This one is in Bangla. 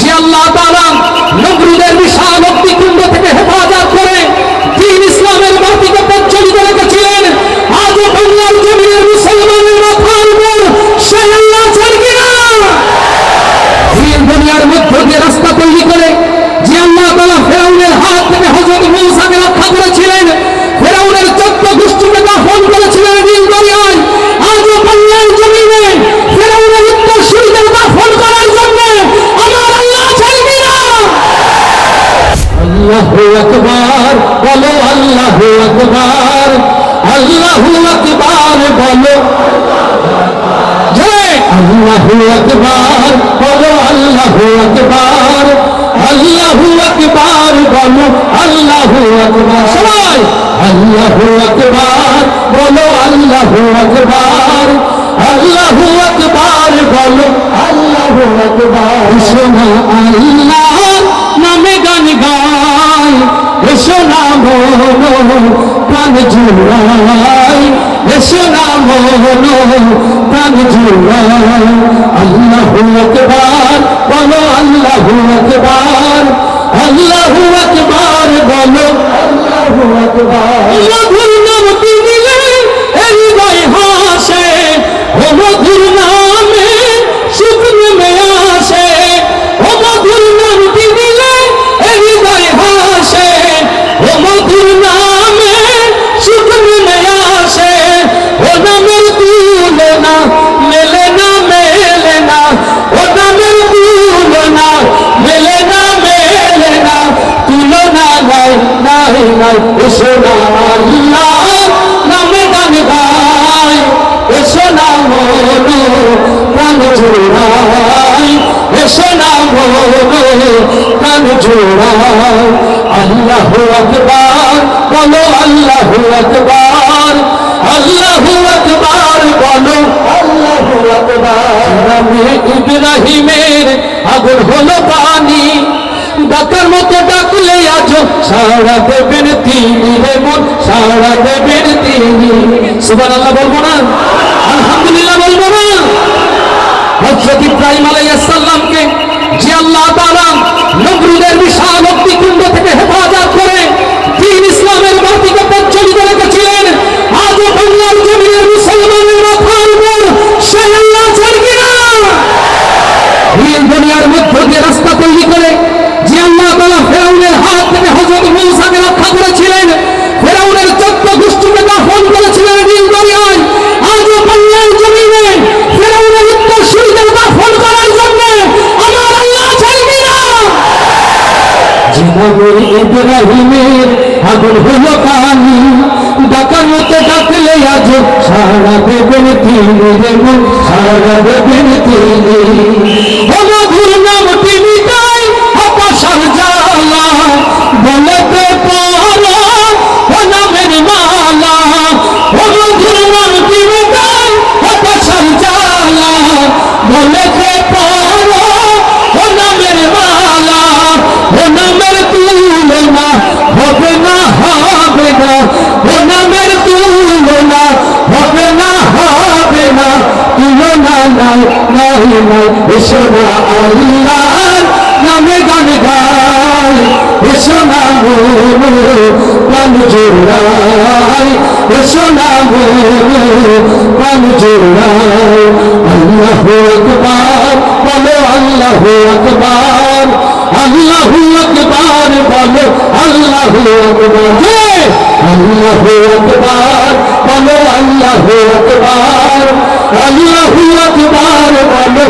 যে আল্লাহ তাআলা নমরুদের বিশাল অগ্নিকুণ্ড আল্লাহু আকবার বলো আল্লাহু আকবার আল্লাহু আকবার বলো আল্লাহু আকবার বলো আল্লাহু আকবার আল্লাহু আকবার বলো আল্লাহু আকবার সবাই আল্লাহু আকবার বলো আল্লাহু আকবার আল্লাহু আকবার বলো আল্লাহু আকবার শোনা আল্লাহ মনো প্রাণ জুড়াই এসো না মনো প্রাণ জুড়াই। আল্লাহু আকবার বলো নাই নাই নাই, এসো না আল্লাহ নামে গান গায় এসো না মনো, প্রাণ জোড়াই, এসো না মনো, প্রাণ জোড়াই। আল্লাহু আকবার, বলো আল্লাহু আকবার আল্লাহু আকবার, বলো আল্লাহু আকবার। ইব্রাহিমের আগুন হলো পানি ডাকার মতো ডাকলে আজ সারা দেবেন তিনি সারা দেবেন তিনি। সুবহানাল্লাহ বলব না? আলহামদুলিল্লাহ বলব না? হজরত ইব্রাহিম আলাইহিস সালামকে যে আল্লাহ তাআলা আগুন হইল পানি ডাকার মতো ডাকলে আজ সারা দেবেন তিনি সারা দেবেন তিনি নাই এসো না আল্লাহ নামে গান গাই, এসো না মনো, প্রাণ জোড়াই, এসো না মনো, প্রাণ জোড়াই। আল্লাহু আকবার, বলো আল্লাহু আকবার আল্লাহু আকবার, বলো আল্লাহু আকবার আল্লাহু আকবার, বলো